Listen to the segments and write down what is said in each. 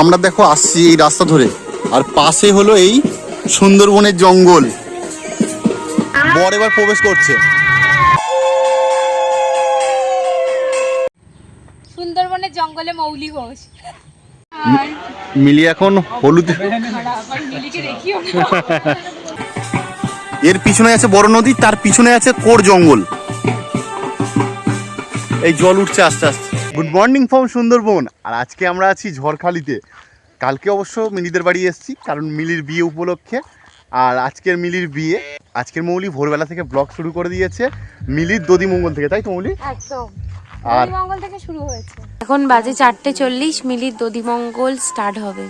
আমরা দেখো আসছি এই রাস্তা ধরে। আর পাশে হলো এই সুন্দরবনের জঙ্গল। বর এবার প্রবেশ করছে। সুন্দরবনের জঙ্গলে মৌলি ঘোষ। মিলি এখন হলুদ এর পিছনে আছে বড় নদী তার পিছনে আছে কোর জঙ্গল। এই জল উঠছে আস্তে আস্তে। Good morning from Sundarban. আর আজকে আমরা আছি ঝড়খালিতে। কালকে অবশ্য মিলিদের বাড়ি এসেছি কারণ মিলির বিয়ে উপলক্ষে। আর আজকের মিলির বিয়ে আজকের মৌলি ভোরবেলা থেকে ব্লগ শুরু করে দিয়েছে মিলির দদি মঙ্গল থেকে তাই তো মৌলি? একদম। আর মঙ্গল থেকে শুরু হয়েছে। এখন বাজে চারটে চল্লিশ মিলির দধিমঙ্গল স্টার্ট হবে।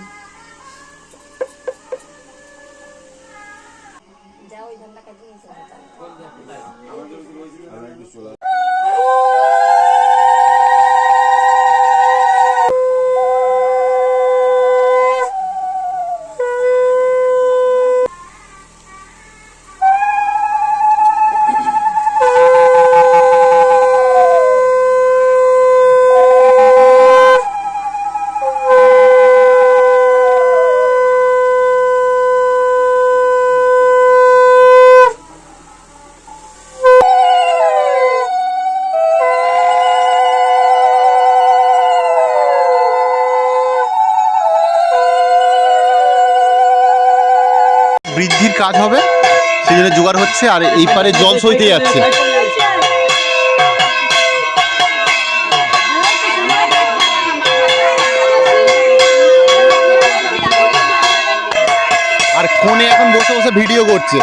কাজ হবে। সেই জন্য জোগাড় হচ্ছে আর এই পারে জল সইতে যাচ্ছে। আর কোনে এখন বসে বসে ভিডিও করছে।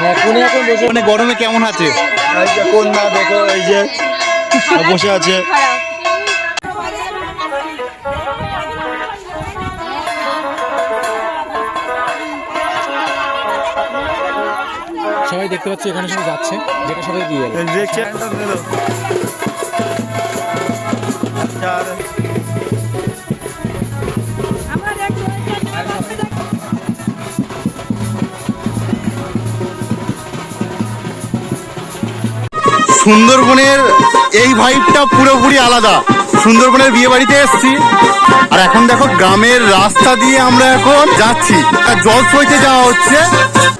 হ্যাঁ কোনে এখন বসে মানে গরমে কেমন আছে? কোন না দেখো এই যে বসে আছে। সবাই দেখতে পাচ্ছি এখানে সবাই যাচ্ছে যেটা সবাই দিয়ে সুন্দরবনের এই ভাইবটা পুরোপুরি আলাদা। সুন্দরবনের বিয়ে বাড়িতে এসছি। আর এখন দেখো গ্রামের রাস্তা দিয়ে আমরা এখন যাচ্ছি। জল সইতে যাওয়া হচ্ছে।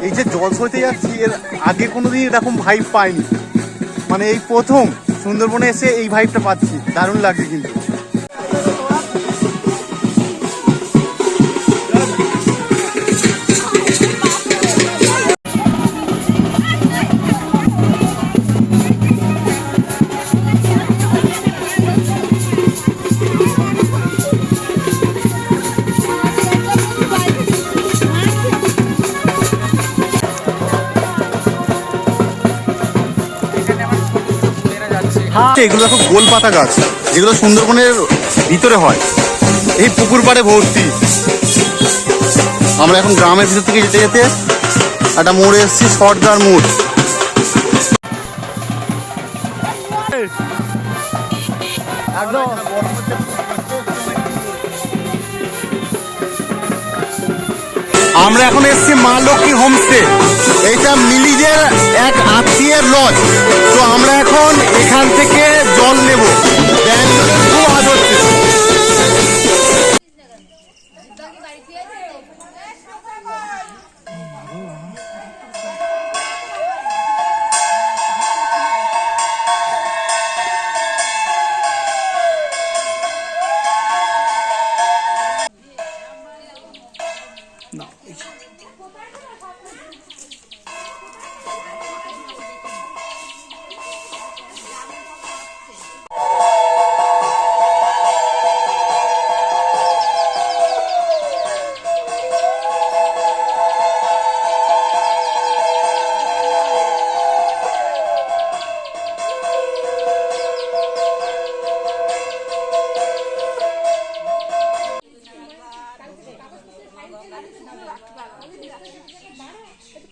এই যে জল সইতে যাচ্ছি, এর আগে কোনোদিন এরকম ভাইব পাইনি। মানে এই প্রথম সুন্দরবনে এসে এই ভাইবটা পাচ্ছি। দারুণ লাগছে কিন্তু। এগুলো এখন গোল পাতা গাছ, যেগুলো সুন্দরবনের ভিতরে হয়। এই পুকুর পাড়ে ভর্তি। আমরা এখন গ্রামের ভিতর থেকে যেতে যেতে একটা মোড়ে এসেছি, সর্দার মোড়। আমরা এখন এসছি মা লক্ষ্মী হোমস্টে। এটা মিলিজের এক আত্মীয়ের লজ তো আমরা এখন এখান থেকে জল নেব।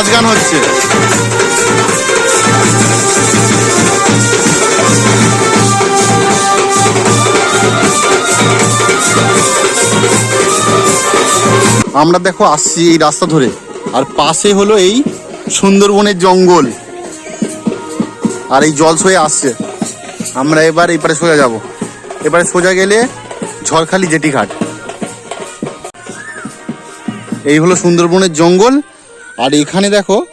নাচ গান হচ্ছে। আমরা দেখো আসছি এই রাস্তা ধরে, আর পাশে হলো এই সুন্দরবনের জঙ্গল। আর এই জল সয়ে আসছে। আমরা এবার এপারে সোজা যাব। এবারে সোজা গেলে ঝড়খালি জেটি ঘাট এই হলো সুন্দরবনের জঙ্গল। আর এখানে দেখো,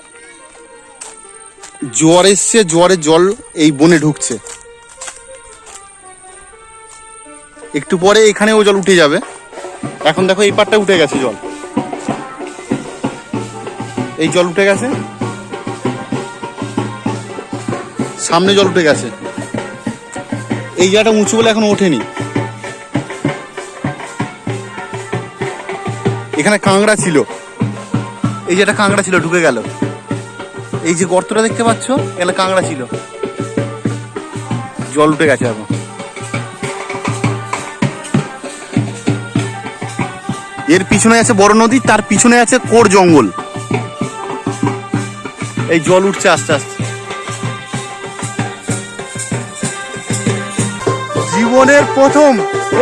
জোয়ার এসছে জোয়ারের জল এই বনে ঢুকছে। একটু পরে এখানেও জল উঠে যাবে। এখন দেখো এই পাটটা উঠে গেছে জল। এই জল উঠে গেছে। সামনে জল উঠে গেছে। এই জায়গাটা উঁচু বলে এখন ওঠেনি। এখানে কাঁকড়া ছিল। এই যে একটা কাঁকড়া ছিল, ঢুকে গেল। এই যে গর্তটা দেখতে পাচ্ছ, এখানে কাঁকড়া ছিল। জল উঠে গেছে এখন। এর পিছনে আছে বড় নদী, তার পিছনে আছে কোর জঙ্গল। এই জল উঠছে আস্তে আস্তে। জীবনের প্রথম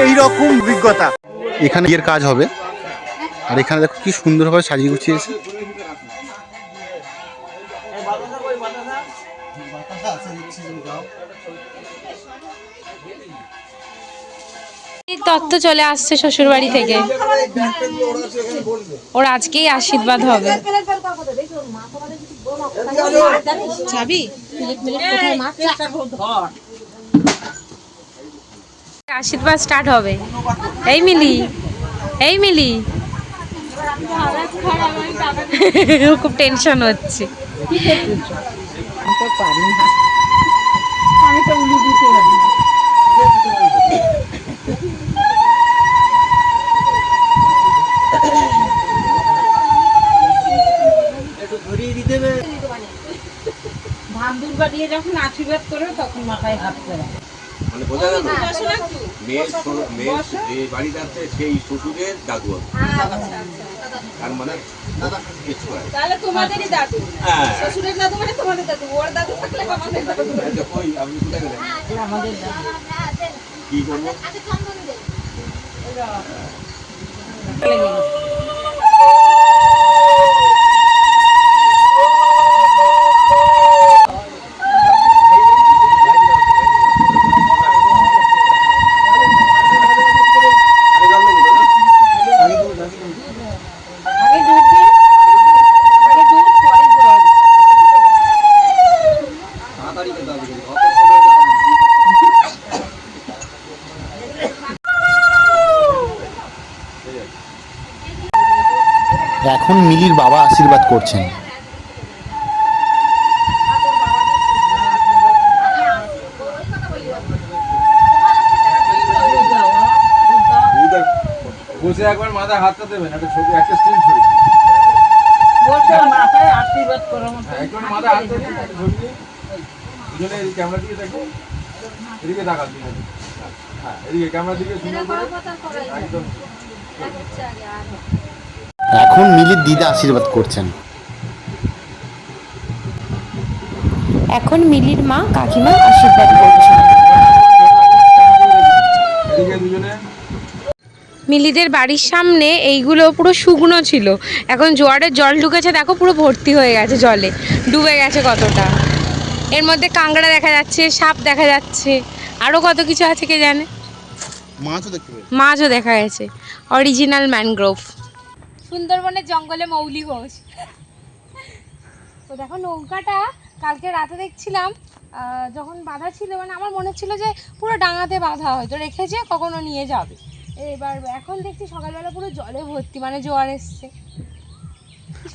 এই রকম অভিজ্ঞতা। এখানে এর কাজ হবে। আর এখানে দেখো কি সুন্দরভাবে সাজিয়ে গুছিয়েছে তত্ত্ব চলে আসছে শ্বশুর বাড়ি থেকে। ওর আজকেই আশীর্বাদ হবে। আশীর্বাদ স্টার্ট হবে। এই মিলি এই মিলি। খুব টেনশন হচ্ছে। দিয়ে যখন আশীর্বাদ করো তখন মাথায় হাত মানে বোঝা গেল? মেয়ের মেয়ের যে বাড়িতে আছে সেই শ্বশুরের দাদু তার মানে কিছু হয় তাহলে তোমাদেরই দাদু। হ্যাঁ। শ্বশুরের দাদু মানে তোমাদের দাদু। ওর দাদু থাকলে আমাদের দাদু। আচ্ছা, আপনি কোথায় গেলেন? কি করব আগে দুধ দিন আগে দুধ পরে জল এখন মিলির বাবা আশীর্বাদ করছেন। বসে একবার মাথায় হাতটা দেবেন একটা ছবি একটা স্টিল ছবি। বসে মাথায় আশীর্বাদ মতো। একবার মাথায় হাত ছবি। দুজনে এই ক্যামেরা দিকে দেখো এদিকে তাকান দুজনে হ্যাঁ এদিকে ক্যামেরা দিকে সুন্দর করে। একদম। এখন মিলির দিদা আশীর্বাদ করছেন। এখন মিলির মা কাকিমা আশীর্বাদ করছে মিলিদের বাড়ির সামনে এইগুলো পুরো শুকনো ছিল। এখন জোয়ারের জল ঢুকেছে দেখো পুরো ভর্তি হয়ে গেছে জলে। ডুবে গেছে কতটা। এর মধ্যে কাঁকড়া দেখা যাচ্ছে সাপ দেখা যাচ্ছে। আরও কত কিছু আছে কে জানে? মাছও দেখা গেছে। অরিজিনাল ম্যানগ্রোভ সুন্দরবনের জঙ্গলে মৌলি ঘোষ। তো দেখো নৌকাটা কালকে রাতে দেখছিলাম যখন বাঁধা ছিল মানে আমার মনে হচ্ছিল যে পুরো ডাঙাতে বাঁধা হয়তো রেখেছে কখনো নিয়ে যাবে। এবার এখন দেখছি সকালবেলা পুরো জলে ভর্তি মানে জোয়ার এসছে।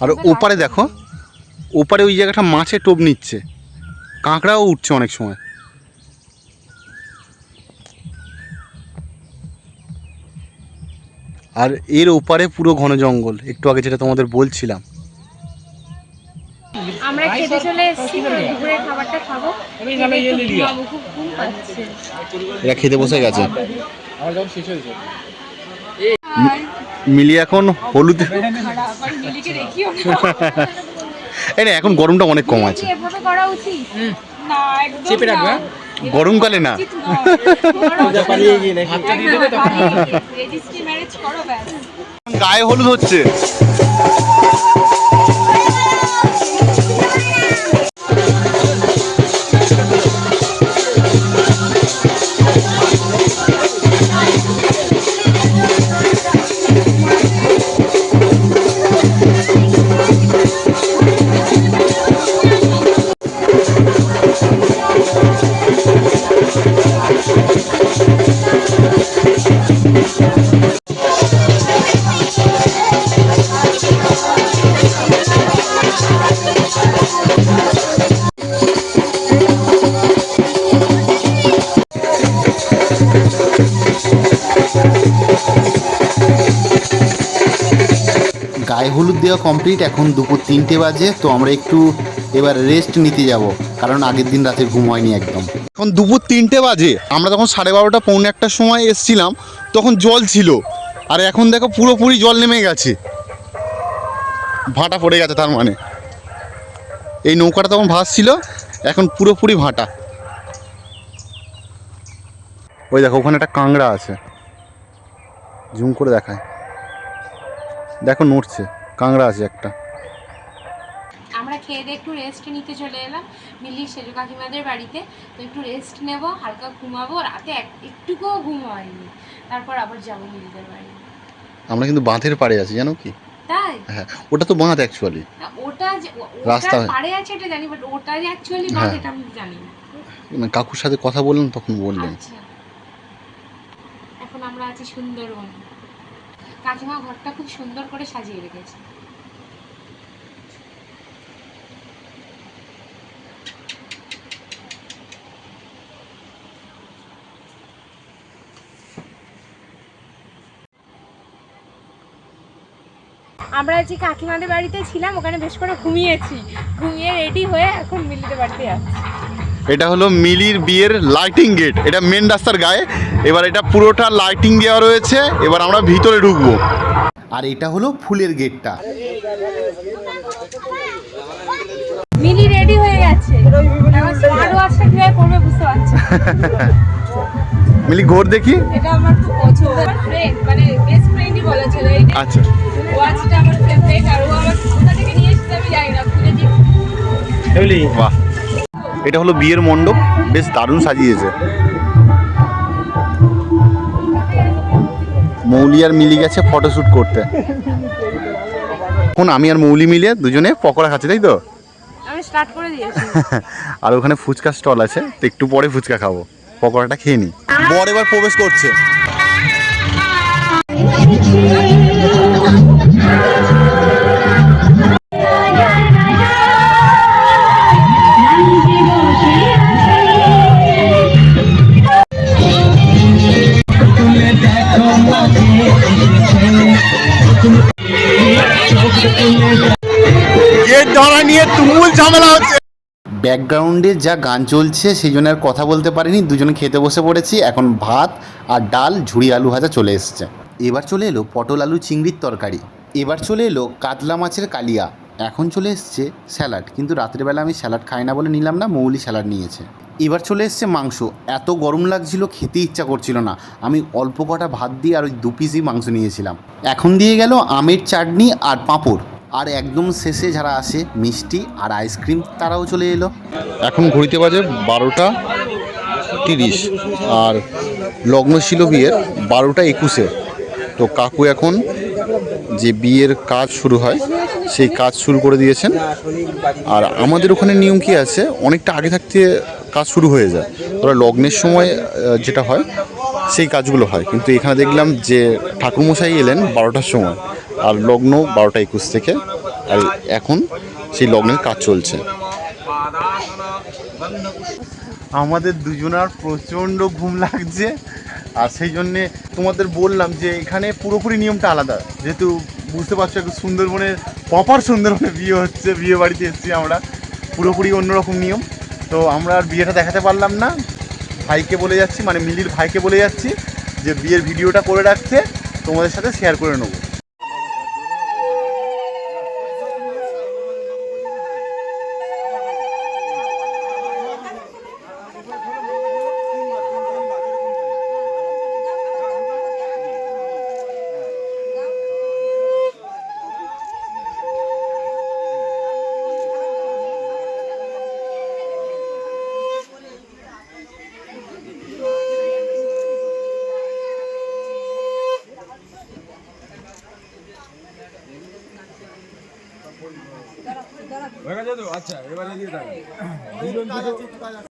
আর ওপারে দেখো ওপারে ওই জায়গাটা মাছে টোপ নিচ্ছে। কাঁকড়াও উঠছে অনেক সময়। আর এর ওপারে পুরো ঘন জঙ্গল একটু আগে যেটা তোমাদের বলছিলাম। আমরা খেতে চলে এসেছি দুপুরে খাবারটা খাব। খুব ঘুম পাচ্ছে। এরা খেতে বসে গেছে। আমার যখন শেষ হয়েছে। মিলি এখন হলুদ মিলিকে এই না এখন গরমটা অনেক কম আছে। এভাবে করা উচিত? না একদম চেপে রাখবে। হ্যাঁ? গরমকালে না। গায়ে হলুদ হচ্ছে। গায়ে হলুদ দেওয়া কমপ্লিট এখন দুপুর তিনটে বাজে, তো আমরা একটু এবার রেস্ট নিতে যাব, কারণ আগের দিন রাতে ঘুম হয়নি একদম। এখন দুপুর তিনটে বাজে, আমরা তখন সাড়ে বারোটা, পৌনে একটার সময় এসছিলাম, তখন জল ছিল, আর এখন দেখো পুরোপুরি জল নেমে গেছে। ভাটা পড়ে গেছে তার মানে। এই নৌকাটা তখন ভাসছিল, এখন পুরোপুরি ভাটা। ওই দেখো, ওখানে একটা কাংড়া আছে। জুম করে দেখায়। দেখো নড়ছে কাংড়া আছে একটা। আমরা খেয়ে দিয়ে একটু রেস্ট নিতে চলে এলাম। মিলি সেজু কাকিমাদের বাড়িতে। তো একটু রেস্ট নেব হালকা ঘুমাবো রাতে এক- একটুকুও ঘুম হয়নি। তারপর আবার যাব মিলিদের বাড়ি। আমরা কিন্তু বাঁধের পাড়ে আছি জানো কি? তাই? হ্যাঁ ওটা তো বাঁধ অ্যাকচুয়ালি না, ওটা রাস্তা পাড়ে আছে এটা জানি বাট ওটা যে অ্যাকচুয়ালি বাদ হ্যাঁ। এটা আমি জানি না। মানে কাকুর সাথে কথা বললাম তখন বললেন। আচ্ছা। এখন আমরা আছি সুন্দরবন। কাকিমা ঘরটা খুব সুন্দর করে সাজিয়ে রেখেছে। আমরা যে কাকিমাদের বাড়িতে ছিলাম, ওখানে বেশ করে ঘুমিয়েছি। ঘুমিয়ে রেডি হয়ে এখন মিলিতে বাড়িতে যাচ্ছি। এটা হলো মিলির বিয়ের লাইটিং গেট এটা মেন রাস্তার গায়ে। এবার এটা পুরোটা লাইটিং দেওয়া রয়েছে। এবার আমরা ভিতরে ঢুকবো। আর এটা হলো ফুলের গেটটা মিলি রেডি হয়ে গেছে। স্মার্ট ওয়াচটা কীভাবে পড়বে বুঝতে পারছি মিলি ঘোর দেখি। এটা আমার খুব পছন্দ। ফ্রেন্ড মানে বেস্ট ফ্রেন্ডই বলা চলে আচ্ছা। ওয়াচটা আমার ফেভারিট আর ও আমার কোথা থেকে নিয়ে এসেছে আমি জানি না। খুঁজেছি বাহ। এটা হলো বিয়ের মণ্ডপ। বেশ দারুণ সাজিয়েছে। মৌলি আর মিলি গেছে ফটোশ্যুট করতে। এখন আমি আর মৌলি মিলে দুজনে পকোড়া খাচ্ছি তাই তো? স্টার্ট করে দিয়েছি। আর ওখানে ফুচকা স্টল আছে তো একটু পরে ফুচকা খাব। পকোড়াটা খেয়ে নি। বর এবার প্রবেশ করছে। ব্যাকগ্রাউন্ডে যা গান চলছে সেই জন্য আর কথা বলতে পারিনি। দুজনে খেতে বসে পড়েছি। এখন ভাত আর ডাল, ঝুড়ি আলু ভাজা চলে এসছে। এবার চলে এলো পটল আলু চিংড়ির তরকারি। এবার চলে এলো কাতলা মাছের কালিয়া। এখন চলে এসছে স্যালাড। কিন্তু রাত্রেবেলা আমি স্যালাড খাই না বলে নিলাম না, মৌলি স্যালাড নিয়েছে। এবার চলে এসছে মাংস। এত গরম লাগছিল, খেতে ইচ্ছা করছিল না। আমি অল্প কটা ভাত দিয়ে আর ওই দু পিসই মাংস নিয়েছিলাম। এখন দিয়ে গেল আমের চাটনি আর পাঁপড়। আর একদম শেষে যারা আসে, মিষ্টি আর আইসক্রিম, তারাও চলে এলো। এখন ঘড়িতে বাজে বারোটা তিরিশ আর লগ্ন ছিল বিয়ের বারোটা একুশে। তো কাকু এখন যে বিয়ের কাজ শুরু হয়, সেই কাজ শুরু করে দিয়েছেন। আর আমাদের ওখানে নিয়ম কি আছে, অনেকটা আগে থাকতে কাজ শুরু হয়ে যায়। ওরা লগ্নের সময় যেটা হয়, সেই কাজগুলো হয়। কিন্তু এখানে দেখলাম যে ঠাকুরমশাই এলেন বারোটার সময়। আর লগ্ন বারোটা একুশ থেকে। আর এখন সেই লগ্নের কাজ চলছে। আমাদের দুজনার প্রচণ্ড ঘুম লাগছে। আর সেই জন্যে তোমাদের বললাম যে এখানে পুরোপুরি নিয়মটা আলাদা। যেহেতু বুঝতে পারছ একটু সুন্দরবনের প্রপার সুন্দরবনে বিয়ে হচ্ছে, বিয়ে বাড়িতে এসেছি আমরা। পুরোপুরি অন্যরকম নিয়ম। তো আমরা আর বিয়েটা দেখাতে পারলাম না। ভাইকে বলে যাচ্ছি মানে মিলির ভাইকে বলে যাচ্ছি যে বিয়ের ভিডিওটা করে রাখতে। তোমাদের সাথে শেয়ার করে নেব। আচ্ছা এবারে দিয়ে দুটো